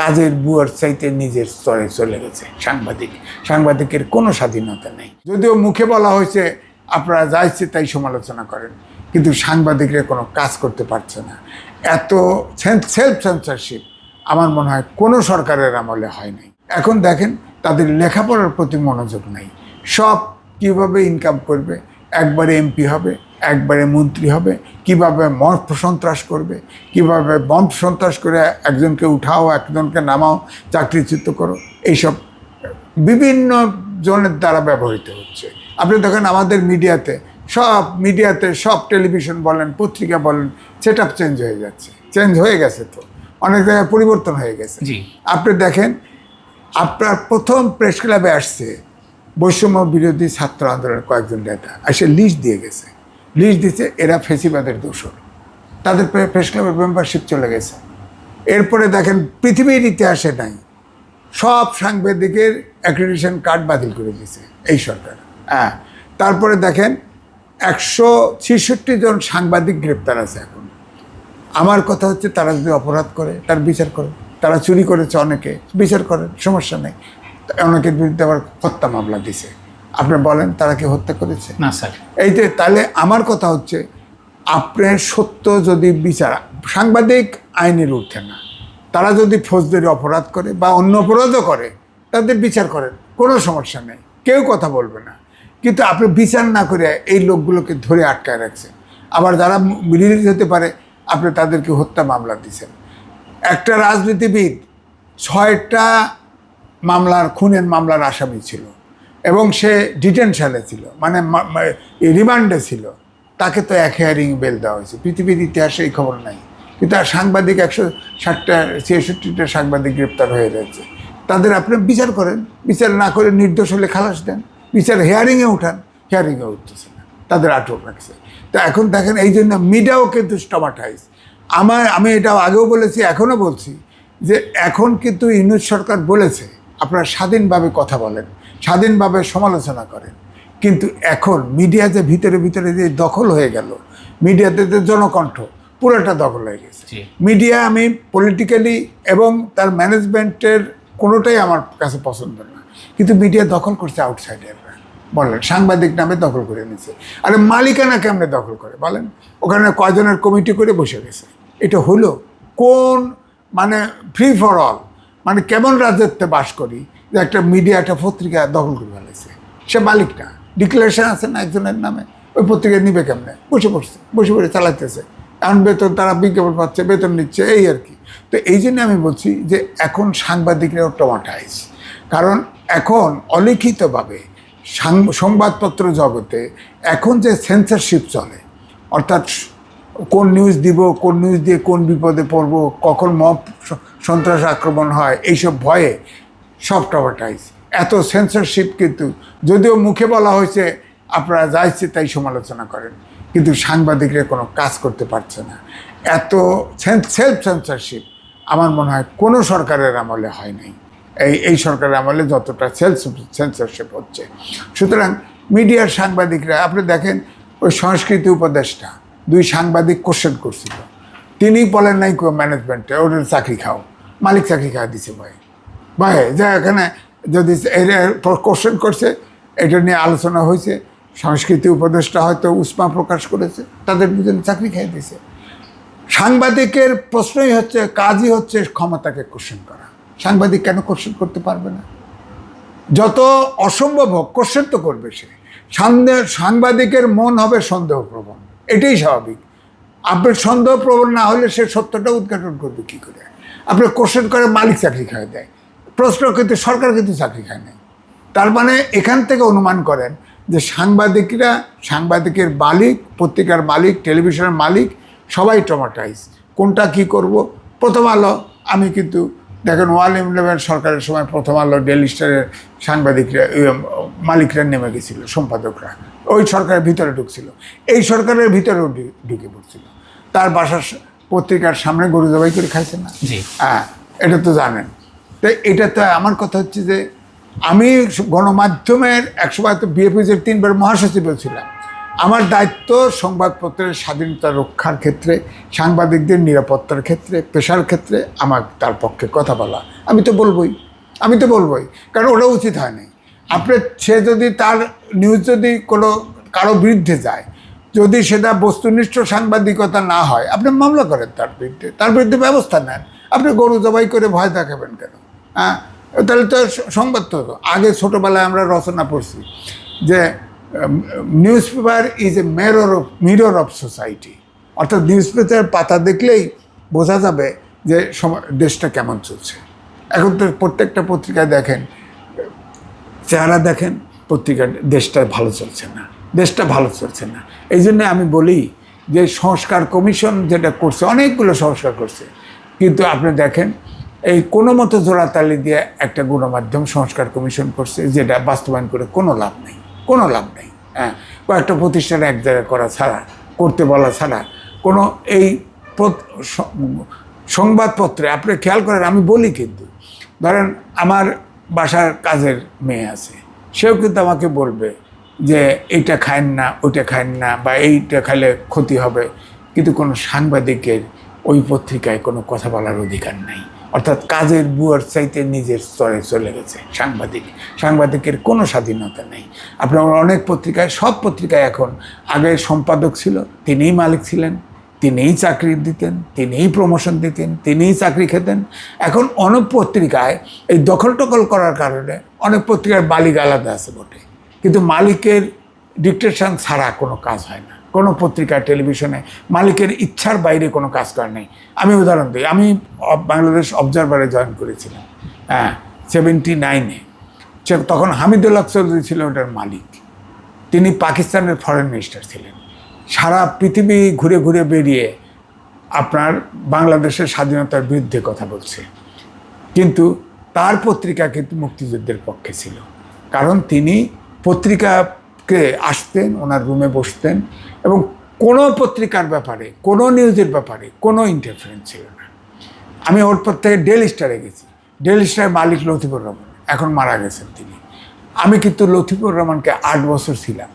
কাজের বুয়ার চাইতে নিজের স্তরে চলে গেছে সাংবাদিক। সাংবাদিকের কোনো স্বাধীনতা নেই। যদিও মুখে বলা হয়েছে, আপনারা যা ইচ্ছে তাই সমালোচনা করেন, কিন্তু সাংবাদিকরা কোনো কাজ করতে পারছে না। এত সেলফ সেন্সারশিপ আমার মনে হয় কোনো সরকারের আমলে হয় নাই। এখন দেখেন, তাদের লেখাপড়ার প্রতি মনোযোগ নাই। সব কীভাবে ইনকাম করবে একবারে এমপি হবে একবারে মন্ত্রী হবে কীভাবে মব সন্ত্রাস করবে কীভাবে বম্ব সন্ত্রাস করে একজনকে উঠাও একজনকে নামাও চাকরিচ্যুত করো এইসব বিভিন্ন জনের দ্বারা ব্যবহৃত হচ্ছে। আপনি দেখেন আমাদের মিডিয়াতে সব মিডিয়াতে সব টেলিভিশন বলেন পত্রিকা বলেন সেট আপ চেঞ্জ হয়ে যাচ্ছে। চেঞ্জ হয়ে গেছে তো। অনেক জায়গায় পরিবর্তন হয়ে গেছে। জি। আপনি দেখেন আপনার প্রথম প্রেস ক্লাবে আসছে বৈষম্য বিরোধী ছাত্র আন্দোলনের কয়েকজন নেতা এসে লিস্ট দিয়ে গেছে। লিস্ট দিচ্ছে এরা ফেসিবাদের দোষর। তাদের প্রেস ক্লাবের মেম্বারশিপ চলে গেছে। এরপরে দেখেন পৃথিবীর ইতিহাসে নাই। সব সাংবাদিকের অ্যাক্রেডিটেশন কার্ড বাতিল করে দিয়েছে এই সরকার। হ্যাঁ তারপরে দেখেন একশো ছেষট্টি জন সাংবাদিক গ্রেপ্তার আছে এখন। আমার কথা হচ্ছে, তারা যদি অপরাধ করে, তার বিচার করে। তারা চুরি করেছে অনেকে, বিচার করেন, সমস্যা নেই। অনেকের বিরুদ্ধে আবার হত্যা মামলা দিছে। আপনি বলেন তারা কি হত্যা করেছে? না স্যার। এই যে তাহলে আমার কথা হচ্ছে আপনার সত্য যদি বিচার সাংবাদিক আইনের উঠে না তারা যদি ফৌজদারি অপরাধ করে বা অন্য অপরাধও করে তাদের বিচার করেন কোনো সমস্যা নেই। কেউ কথা বলবে না। কিন্তু আপনি বিচার না করে এই লোকগুলোকে ধরে আটকায় রাখছেন। আবার যারা রিলিজ হতে পারে আপনি তাদেরকে হত্যা মামলা দিচ্ছেন একটা রাজনীতিবিদ ছয়টা মামলার, খুনের মামলার আসামি ছিল। এবং সে ডিটেনশনে ছিল মানে রিমান্ডে ছিল। তাকে তো এক হেয়ারিং বেল দেওয়া হয়েছে। পৃথিবীর ইতিহাসে এই খবর নাই। কিন্তু আর সাংবাদিক একশো ষাটটা ছেষট্টিটা সাংবাদিক গ্রেপ্তার হয়ে রয়েছে। তাদের আপনি বিচার করেন। বিচার না করে নির্দোষ হলে খালাস দেন। বিচার হেয়ারিংয়ে উঠান। হেয়ারিংয়ে উঠতেছে না। তাদের আটক রাখছে। তো এখন দেখেন, এই জন্য মিডিয়াও কিন্তু স্টমাটাইজ। আমার, আমি এটাও আগেও বলেছি, এখনও বলছি যে এখন কিন্তু ইউনুস সরকার বলেছে আপনারা স্বাধীনভাবে কথা বলেন স্বাধীনভাবে সমালোচনা করেন। কিন্তু এখন মিডিয়া যে ভিতরে ভিতরে যে দখল হয়ে গেল মিডিয়াতে যে জনকণ্ঠ পুরোটা দখল হয়ে গেছে। মিডিয়া আমি পলিটিক্যালি এবং তার ম্যানেজমেন্টের কোনোটাই আমার কাছে পছন্দ না। কিন্তু মিডিয়া দখল করছে আউটসাইডাররা বলেন সাংবাদিক নামে দখল করে নিছে। আরে মালিকানা কেমনে দখল করে বলেন? ওখানে কয়জনের কমিটি করে বসে গেছে। এটা হলো কোন মানে ফ্রি ফর অল মানে কেমন রাজত্বে বাস করি? যে একটা মিডিয়া একটা পত্রিকা দখল করে ফেলেছে। সে মালিক না। ডিক্লারেশন আছে না একজনের নামে? ওই পত্রিকা নিবে কেমনে? বসে পড়ছে, বসে পড়ে চালাইতেছে। এখন বেতন, তারা বিজ্ঞাপন পাচ্ছে, বেতন নিচ্ছে, এই আর কি। তো এই জন্য আমি বলছি যে এখন সাংবাদিকরাও টমাটাইজ কারণ এখন অলিখিতভাবে সংবাদপত্র জগতে এখন যে সেন্সারশিপ চলে, অর্থাৎ কোন নিউজ দিব, কোন নিউজ দিয়ে কোন বিপদে পড়ব, কখন মব সন্ত্রাস আক্রমণ হয়, এইসব ভয়ে সব টমাটাইজ এত সেন্সরশিপ কিন্তু, যদিও মুখে বলা হয়েছে, আপনারা যা ইচ্ছে তাই সমালোচনা করেন, কিন্তু সাংবাদিকরা কোনো কাজ করতে পারছে না। এত সেলফ সেন্সরশিপ আমার মনে হয় কোনো সরকারের আমলে হয় নাই। এই এই সরকারের আমলে যতটা সেলফ সেন্সরশিপ হচ্ছে। সুতরাং মিডিয়ার সাংবাদিকরা, আপনি দেখেন, ওই সংস্কৃতি উপদেষ্টা দুই সাংবাদিক কোশ্চেন করছিল। তিনি বলেন নাই ম্যানেজমেন্টে ওদের চাকরি খাও। মালিক চাকরি খাওয়া দিছে ভাই। ভাই, যা, এখানে যদি কোশ্চেন করছে, এটা নিয়ে আলোচনা হয়েছে। সংস্কৃতি উপদেষ্টা হয়তো উষ্মা প্রকাশ করেছে। তাদের দুজন চাকরি খেয়ে দিয়েছে সাংবাদিকের প্রশ্নই হচ্ছে, কাজই হচ্ছে ক্ষমতাকে কোশ্চেন করা। সাংবাদিক কেন কোশ্চেন করতে পারবে না? যত অসম্ভব হোক, কোশ্চেন তো করবে সে। সাংবাদিকের মন হবে সন্দেহপ্রবণ। এটাই স্বাভাবিক। আপনার সন্দেহপ্রবণ না হলে সে সত্যটা উদ্ঘাটন করবে কী করে? আপনার কোশ্চেন করে মালিক চাকরি খায় দেয়। প্রশ্ন কিন্তু সরকার কিন্তু চাকরি খায় নাই তার মানে এখান থেকে অনুমান করেন যে সাংবাদিকরা সাংবাদিকের মালিক পত্রিকার মালিক টেলিভিশনের মালিক সবাই ট্রমাটাইজ কোনটা কি করব? প্রথম আলো আমি কিন্তু দেখেন ওয়ান ইলেভেন সরকারের সময় প্রথম আলো ডেলি স্টারের সাংবাদিকরা ইয়ে, মালিকরা নেমে গেছিল সম্পাদকরা। ওই সরকারের ভিতরে ঢুকছিল। এই সরকারের ভিতরেও ঢুকে পড়ছিল। তার বাসার পত্রিকার সামনে গরু জবাই করে খাইছে না? জি। হ্যাঁ এটা তো জানেন। তো এটা তো আমার কথা হচ্ছে যে আমি গণমাধ্যমের একসময় তো বিএপিজের তিনবার মহাসচিবও ছিলাম। আমার দায়িত্ব সংবাদপত্রের স্বাধীনতা রক্ষার ক্ষেত্রে সাংবাদিকদের নিরাপত্তার ক্ষেত্রে পেশার ক্ষেত্রে আমার তার পক্ষে কথা বলা। আমি তো বলবই। আমি তো বলবই। কারণ ওটা উচিত হয়নি। আপনি, সে যদি তার নিউজ যদি কোনো কারও বিরুদ্ধে যায়, যদি সেটা বস্তুনিষ্ঠ সাংবাদিকতা না হয়, আপনি মামলা করেন তার বিরুদ্ধে তার বিরুদ্ধে ব্যবস্থা নেন। আপনি গরু জবাই করে ভয় দেখাবেন কেন? হ্যাঁ? তাহলে তো সংবাদ তো। আগে ছোটোবেলায় আমরা রচনা পড়ছি যে newspaper is a mirror of mirror of society অর্থাৎ নিউজ পেপার পাতা দেখলেই বোঝা যাবে যে দেশটা কেমন চলছে। এখন তো প্রত্যেকটা পত্রিকায় দেখেন চেহারা দেখেন পত্রিকার দেশটা ভালো চলছে না, দেশটা ভালো চলছে না। এই জন্য আমি বলি যে সংস্কার কমিশন যেটা করছে, অনেকগুলো সংস্কার করছে। কিন্তু আপনি দেখেন, এই কোনো মতো জোড়াতালি দিয়ে একটা গণমাধ্যম সংস্কার কমিশন করছে, যেটা বাস্তবায়ন করে কোনো লাভ নেই, কোনো লাভ নেই হ্যাঁ। কয়েকটা প্রতিষ্ঠান এক জায়গায় করা ছাড়া, করতে বলা ছাড়া, কোনো এই সংবাদপত্রে, আপনি খেয়াল করেন, আমি বলি কিন্তু, ধরেন আমার বাসার কাজের মেয়ে আছে। সেও কিন্তু আমাকে বলবে যে, এইটা খায়েন না, ওইটা খায়েন না বা এইটা খাইলে ক্ষতি হবে। কিন্তু কোনো সাংবাদিকের ওই পত্রিকায় কোনো কথা বলার অধিকার নাই। অর্থাৎ কাজের বুয়ার চাইতে নিজের স্তরে চলে গেছে সাংবাদিক। সাংবাদিকের কোনো স্বাধীনতা নেই। আপনার অনেক পত্রিকায়, সব পত্রিকায় এখন আগে সম্পাদক ছিল, তিনিই মালিক ছিলেন। তিনিই চাকরি দিতেন, তিনিই প্রমোশন দিতেন, তিনিই চাকরি খেতেন। এখন অনেক পত্রিকায় এই দখল টকল করার কারণে অনেক পত্রিকার মালিক আলাদা আছে বটে। কিন্তু মালিকের ডিকটেশন ছাড়া কোনো কাজ হয় না। কোনো পত্রিকা টেলিভিশনে মালিকের ইচ্ছার বাইরে কোনো কাজ করার নেই। আমি উদাহরণ দিই, আমি বাংলাদেশ অবজারভারে জয়েন করেছিলাম হ্যাঁ সেভেন্টি নাইনে তখন হামিদুল্লাহ চৌধুরী ছিল ওটার মালিক। তিনি পাকিস্তানের ফরেন মিনিস্টার ছিলেন। সারা পৃথিবী ঘুরে ঘুরে বেরিয়ে আপনার বাংলাদেশের স্বাধীনতার বিরুদ্ধে কথা বলছে। কিন্তু তার পত্রিকা কিন্তু মুক্তিযুদ্ধের পক্ষে ছিল। কারণ তিনি পত্রিকাকে আসতেন, ওনার রুমে বসতেন এবং কোনো পত্রিকার ব্যাপারে, কোনো নিউজের ব্যাপারে কোনো ইন্টারফারেন্স ছিল না। আমি ওর পর থেকে ডেলি স্টারে গেছি। ডেলি স্টারের মালিক লতিফুর রহমান। এখন মারা গেছেন তিনি। আমি কিন্তু লতিফুর রহমানকে আট বছর ছিলাম।